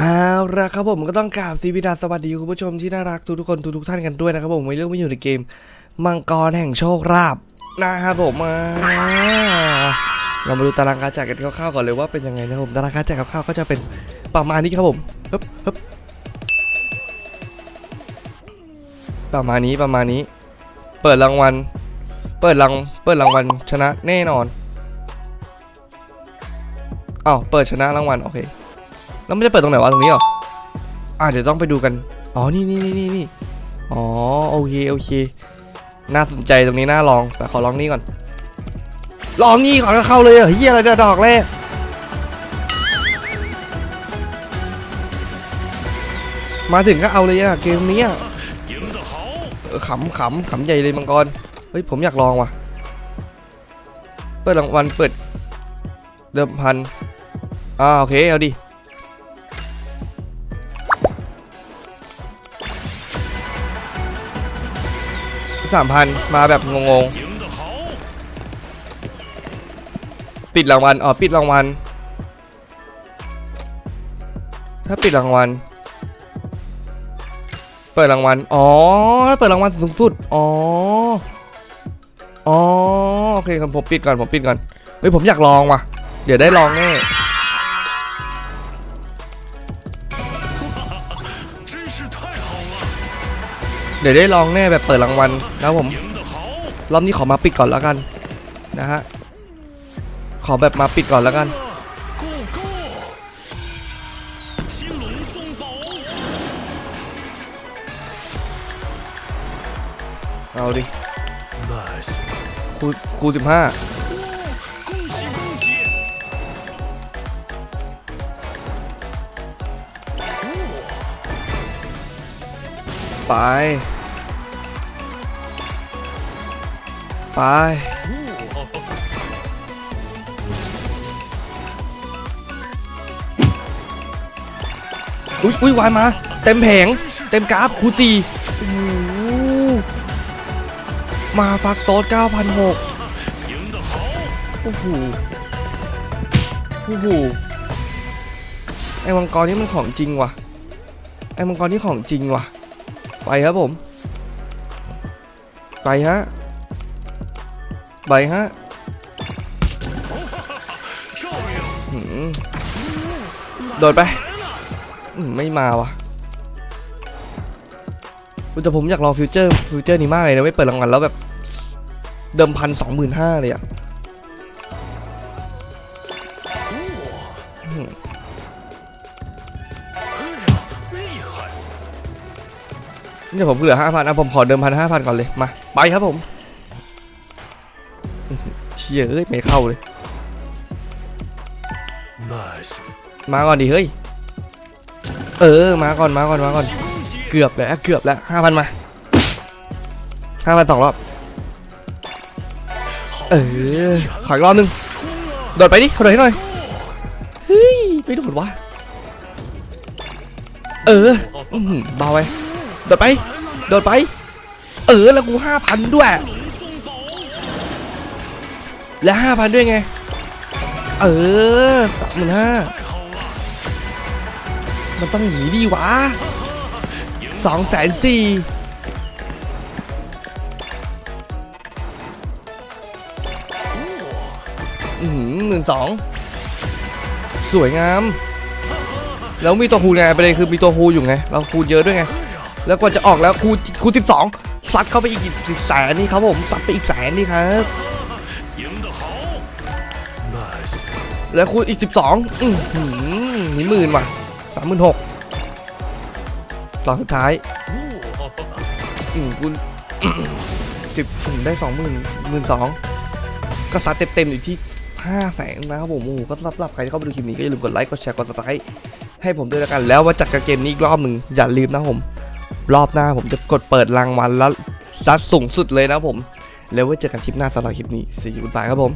เอาละครับผมก็ต้องกราบซีพิดาสวัสดีคุณผู้ชมที่น่ารักทุกทุกๆคนทุกๆท่านกันด้วยนะครับผมวันเรื่องไม่อยู่ในเกม มังกรแห่งโชคลาภนะครับผมมาเรามาดูตารางการจ่ายกันคร่าวๆก่อนเลยว่าเป็นยังไงนะครับผมตารางการจ่ายคร่าวๆก็จะเป็นประมาณนี้ครับผมฮึบฮึบประมาณนี้ประมาณนี้ เปิดรางวัล เปิดรางเปิดรางวัลชนะแน่นอนอ้าวเปิดชนะรางวัลโอเค แล้วมันจะเปิดตรงไหนวะตรงนี้เหรออ่าเดี๋ยวต้องไปดูกัน อ๋อนี่นี่นี่นี่อ๋อ โอเค โอเค น่าสนใจตรงนี้น่าลอง แต่ขอลองนี่ก่อน ลองนี่ก่อนก็เข้าเลยเฮียอะไรเนี่ยดอกแรกมาถึงก็เอาเลยอะเกมนี้ขำขำขำใหญ่เลยมังกร เฮ้ย ผมอยากลองว่ะ เปิดรางวัลเปิด เดิมพัน อ่า โอเค เอาดิ สามพันมาแบบงงๆ ปิดรางวัล อ๋อ ปิดรางวัล ถ้าปิดรางวัล เปิดรางวัล อ๋อ ถ้าเปิดรางวัลสูงสุด อ๋อ อ๋อ โอเคครับผมปิดก่อน ผมปิดก่อน เฮ้ย ผมอยากลองว่ะ เดี๋ยวได้ลองแน่ เดี๋ยวได้ลองแน่แบบเปิดรางวัลนะผม รอบนี้ขอมาปิดก่อนแล้วกันนะฮะ ขอแบบมาปิดก่อนแล้วกัน เอาดิคูคูสิบห้า ไป ไป อุ้ยอุ้ยวายมา เต็มแผง เต็มกราฟคูซีมาฟักโต๊ด9,006โอ้โหโอ้โหไอ้มังกรนี่มันของจริงว่ะไอ้มังกรนี่ของจริงว่ะ ไปครับผม ไปฮะ ไปฮะ，โดดไป ไม่มาวะแต่ผมอยากลองฟิวเจอร์ฟิวเจอร์นี้มากเลยนะไม่เปิดรางวัลแล้วแบบ เดิมพันสองหมื่นห้าเลยอะ เนี่ยผมเหลือห้าพันนะผมขอเดิมพันห้าพันก่อนเลยมาไปครับผมเชี่ยเอ้ยไม่เข้าเลย มาก่อนดิเฮ้ยเออมาก่อนมาก่อนมาก่อน เกือบแล้วเกือบแล้วห้าพันมาห้าพันสองรอบเออขออีกรอบนึงโดดไปดิโดดให้หน่อยเฮ้ยไปโดดวะเออเบาไป โดดไป โดดไป เออ แล้วกูห้าพันด้วย และห้าพันด้วยไง เออสามหมื่นห้ามันต้องอย่างนี้ดีวะสองแสนสี่หมื่นสองสวยงาม แล้วมีตัวคูไงประเด็นคือมีตัวคูอยู่ไง เราคูเยอะด้วยไง แล้วกว่าจะออกแล้วคูคูสิบสองซัดเข้าไปอีกสิบแสนนี่ครับผมซัดไปอีกแสนนี่ครับแล้วคูอีกสิบสองอนี่หมื่นว่ะสามหมื่นหกหลอดสุดท้ายอืมคุณสิบได้สองหมื่นหมื่นสองก็ซัดเต็มๆอยู่ที่ห้าแสนนะครับผมโอ้โหก็รับใครที่เข้าไปดูคลิปนี้ก็อย่าลืมกดไลค์กดแชร์กดซับสไครต์ให้ผมด้วยแล้วกัน แล้วว่าจัดการเกมนี้อีกรอบหนึ่งอย่าลืมนะผม รอบหน้าผมจะกดเปิดรางวัลแล้วซัดสูงสุดเลยนะผม แล้วไว้เจอกันคลิปหน้าสำหรับคลิปนี้สีจุดบายครับผม